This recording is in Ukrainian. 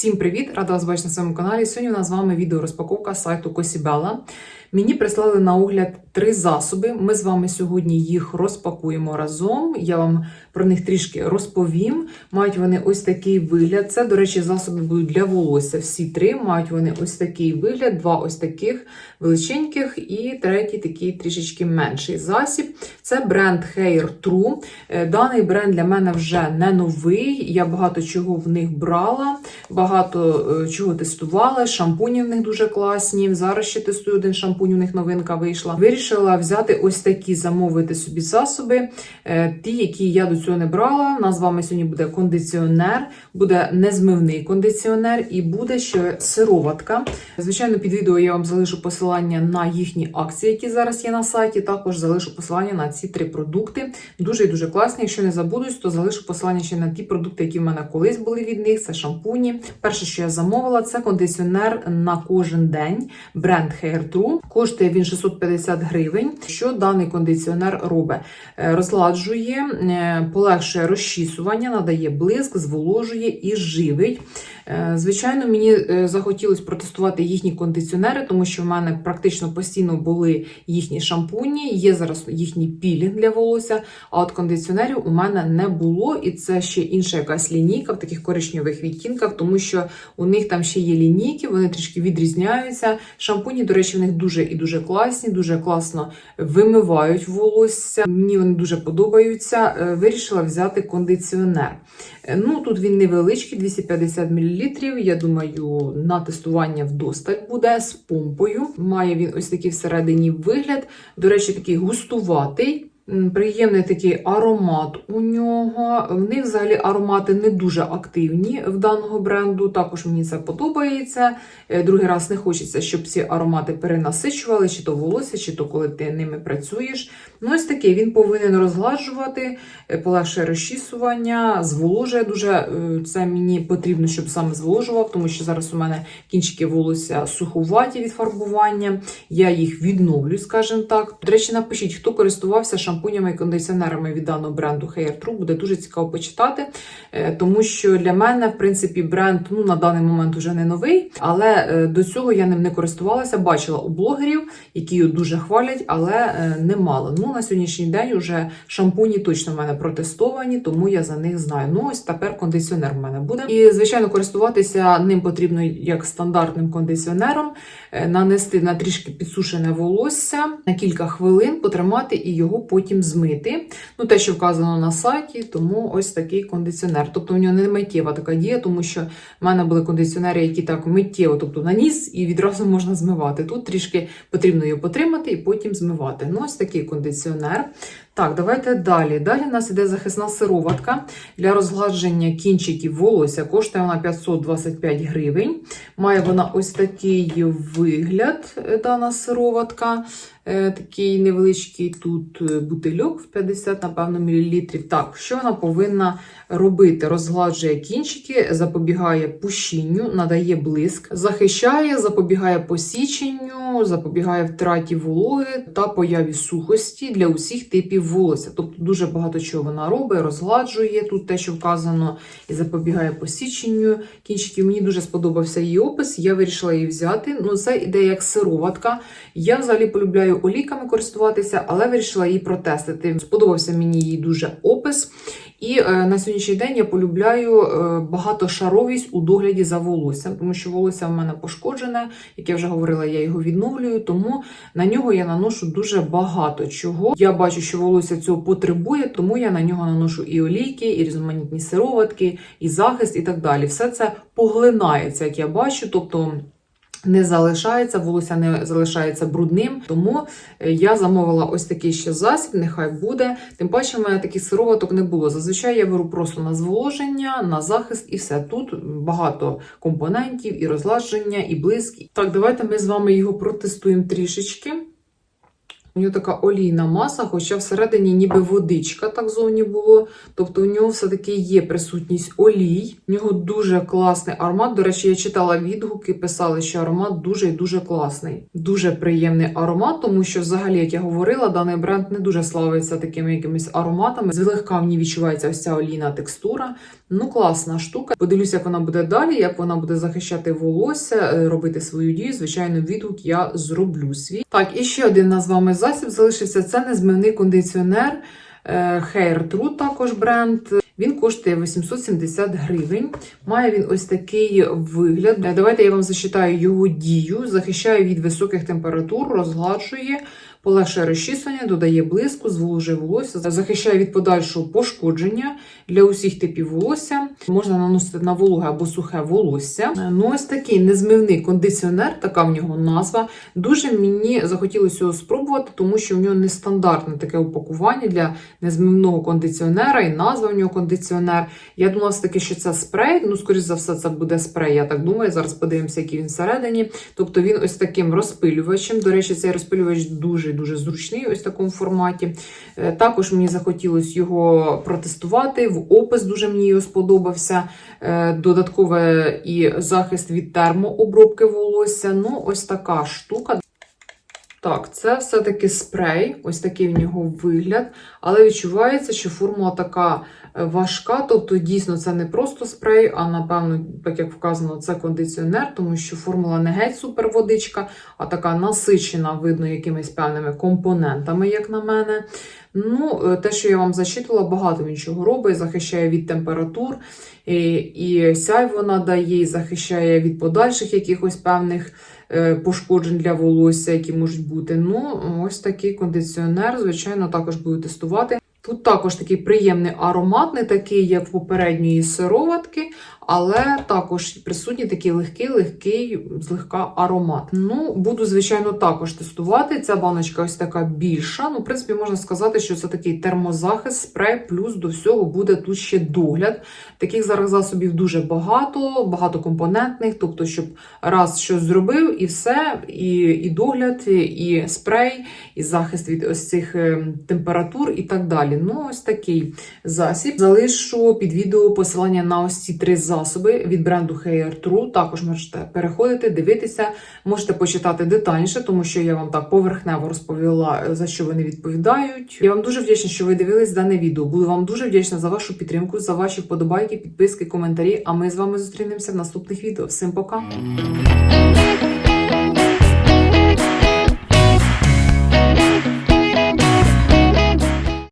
Всім привіт! Рада вас бачити на своєму каналі. Сьогодні у нас з вами відео розпаковка сайту Косібела. Мені прислали на огляд три засоби. Ми з вами сьогодні їх розпакуємо разом. Я вам про них трішки розповім. Мають вони ось такий вигляд. Це, до речі, засоби будуть для волосся. Всі три мають вони ось такий вигляд, два ось таких величеньких, і третій такий трішечки менший засіб. Це бренд Hair True. Е, Даний бренд для мене вже не новий. Я багато чого в них брала, е, чого тестувала. Шампуні в них дуже класні. Зараз ще тестую один шампунь, у них новинка вийшла. Вирішила взяти ось такі замовити собі засоби. Е, Ті, які я до цього не брала. У нас з вами сьогодні буде кондиціонер, буде незмивний кондиціонер і буде ще сироватка. Звичайно, під відео я вам залишу посилання на їхні акції, які зараз є на сайті. Також залишу посилання на ці три продукти. Дуже і дуже класні. Якщо не забудусь, то залишу посилання ще на ті продукти, які в мене колись були від них. Це шампуні. Перше, що я замовила, це кондиціонер на кожен день. Бренд Hair True. Коштує він 650 гривень. Що даний кондиціонер робить? Е, Розладжує, е, полегшує розчісування, надає блиск, зволожує і живить. Е, Звичайно, мені захотілося протестувати їхні кондиціонери, тому що в мене практично постійно були їхні шампуні, є зараз їхній пілінг для волосся, а от кондиціонерів у мене не було, і це ще інша якась лінійка в таких коричневих відтінках, тому що у них там ще є лінійки, вони трішки відрізняються. Шампуні, до речі, в них дуже і дуже класні, дуже класно вимивають волосся. Мені вони дуже подобаються. Е, Вирішила взяти кондиціонер. Е, Ну, тут він невеличкий, 250 мл. Я думаю, на тестування вдосталь буде з помпою. Має він ось такий всередині вигляд. До речі, такий густуватий. Приємний такий аромат у нього. В них взагалі аромати не дуже активні в даного бренду. Також мені це подобається. Е, Другий раз не хочеться, щоб ці аромати перенасичували, чи то волосся, чи то коли ти ними працюєш. Ну, ось такий він повинен розгладжувати, е, полегшує розчісування, зволожує дуже. Е, Це мені потрібно, щоб саме зволожував, тому що зараз у мене кінчики волосся сухуваті від фарбування. Я їх відновлю, скажімо так. До речі, напишіть, хто користувався шампунями і кондиціонерами від даного бренду Hair True. Буде дуже цікаво почитати, е, тому що для мене, в принципі, бренд ну на даний момент вже не новий, але е, до цього я ним не користувалася. Бачила у блогерів, які його дуже хвалять, але е, немало. Ну на сьогоднішній день вже шампуні точно в мене протестовані, тому я за них знаю. Ну ось тепер кондиціонер в мене буде. І звичайно, користуватися ним потрібно як стандартним кондиціонером, нанести на трішки підсушене волосся на кілька хвилин, потримати і його потім змити. Ну, те, що вказано на сайті, тому ось такий кондиціонер. Тобто в нього не миттєва така дія, тому що в мене були кондиціонери, які так миттєво, тобто наніс і відразу можна змивати. Тут трішки потрібно його потримати і потім змивати. Ну, ось такий кондиціонер. Так, давайте далі. Далі у нас іде захисна сироватка для розгладження кінчиків волосся. Коштує вона 525 гривень. Має вона ось такий вигляд, е, дана сироватка. Е, Такий невеличкий тут е, бутильок в 50, напевно, мілілітрів. Так, що вона повинна робити? Розгладжує кінчики, запобігає пущінню, надає блиск, захищає, запобігає посіченню, запобігає втраті вологи та появі сухості для усіх типів волосся. Тобто дуже багато чого вона робить, розгладжує тут те, що вказано, і запобігає посіченню кінчиків. Мені дуже сподобався її опис. Я вирішила її взяти. Ну, це іде як сироватка. Я взагалі полюбляю олійками користуватися, але вирішила її протестити. Сподобався мені її дуже опис. І е, на сьогоднішній день я полюбляю е, багатошаровість у догляді за волоссям, тому що волосся в мене пошкоджене, як я вже говорила, я його відновлюю, тому на нього я наношу дуже багато чого. Я бачу, що волосся цього потребує, тому я на нього наношу і олійки, і різноманітні сироватки, і захист, і так далі. Все це поглинається, як я бачу. тобто не залишається, волосся не залишається брудним. Тому е, я замовила ось такий ще засіб, нехай буде. Тим паче, в мене таких сироваток не було. Зазвичай я беру просто на зволоження, на захист і все. Тут багато компонентів, і розладження, і блиск. Так, давайте ми з вами його протестуємо трішечки. У нього така олійна маса, хоча всередині ніби водичка так зовні було. Тобто у нього все-таки є присутність олій. У нього дуже класний аромат. До речі, я читала відгуки, писали, що аромат дуже і дуже класний. Дуже приємний аромат, тому що, взагалі, як я говорила, даний бренд не дуже славиться такими якимись ароматами. Злегка в ній відчувається ось ця олійна текстура. Ну, класна штука. Подивлюся, як вона буде далі, як вона буде захищати волосся, е, робити свою дію. Звичайно, відгук я зроблю свій. Так, і ще один нас з засіб залишився. Це незмивний кондиціонер. е, Hair True також бренд. Він коштує 870 гривень. Має він ось такий вигляд. Е, Давайте я вам зачитаю його дію. Захищає від високих температур, розгладжує, полегшує розчісування, додає блиску, зволожує волосся, захищає від подальшого пошкодження для усіх типів волосся. Можна наносити на вологе або сухе волосся. Ну, ось такий незмивний кондиціонер, така в нього назва. Дуже мені захотілося його спробувати, тому що в нього нестандартне таке упакування для незмивного кондиціонера, і назва в нього кондиціонер. Я думала все-таки, що це спрей. Ну, скоріш за все, це буде спрей, я так думаю. Зараз подивимося, який він всередині. Тобто він ось таким розпилювачем. До речі, цей розпилювач дуже дуже зручний, ось в такому форматі. Е, Також мені захотілося його протестувати. В опис дуже мені його сподобався. додатковий Додаткове і захист від термообробки волосся. Ну, ось така штука. Так, це все-таки спрей, ось такий в нього вигляд, але відчувається, що формула така е, важка, тобто дійсно це не просто спрей, а напевно, так як вказано, це кондиціонер, тому що формула не геть суперводичка, а така насичена, видно, якимись певними компонентами, як на мене. Ну, е, те, що я вам зачитувала, багато він чого робить, захищає від температур, і, і сяй вона дає, і захищає від подальших якихось певних е, пошкоджень для волосся, які можуть бути. Ну, ось такий кондиціонер, звичайно, також буду тестувати. Тут також такий приємний аромат, не такий, як в попередньої сироватки, але також присутній такий легкий, легкий, злегка аромат. Ну, буду, звичайно, також тестувати. Ця баночка ось така більша. Ну, в принципі, можна сказати, що це такий термозахист, спрей, плюс до всього буде тут ще догляд. Таких зараз засобів дуже багато, багатокомпонентних, тобто, щоб раз щось зробив, і все, і, і догляд, і спрей, і захист від ось цих е, температур і так далі. Ну, ось такий засіб. Залишу під відео посилання на ось ці три засоби від бренду Hair True. Також можете переходити, дивитися, можете почитати детальніше, тому що я вам так поверхнево розповіла, за що вони відповідають. Я вам дуже вдячна, що ви дивились дане відео. Буду вам дуже вдячна за вашу підтримку, за ваші вподобайки, підписки, коментарі. А ми з вами зустрінемося в наступних відео. Всім пока!